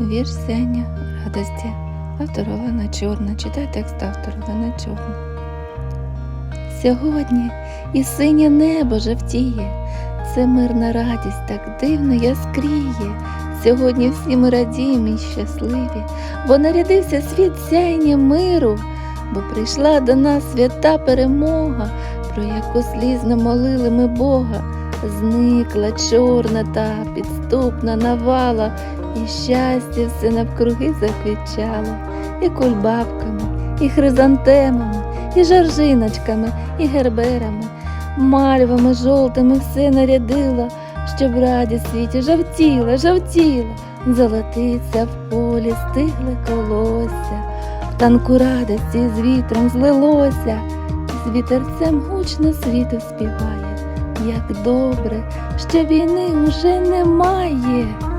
Вірш Сеня радості. Автор Олена Чорна. Читай текст автора Олена Чорна. Сьогодні і синє небо жевтіє. Це мирна радість так дивно яскріє. Сьогодні всі ми радіємо і щасливі, бо нарядився світ сяйня миру, бо прийшла до нас свята перемога, про яку слізно молили ми Бога. Зникла чорна та підступна навала, і щастя все навкруги заквітчало, і кульбабками, і хризантемами, і жаржиночками, і герберами, мальвами жовтими все нарядила, щоб радість світі жовтіла, жовтіла, золотиться в полі стигле колосся, в танку радості з вітром злилося, з вітерцем гучно світу співає. Як добре, що війни уже немає.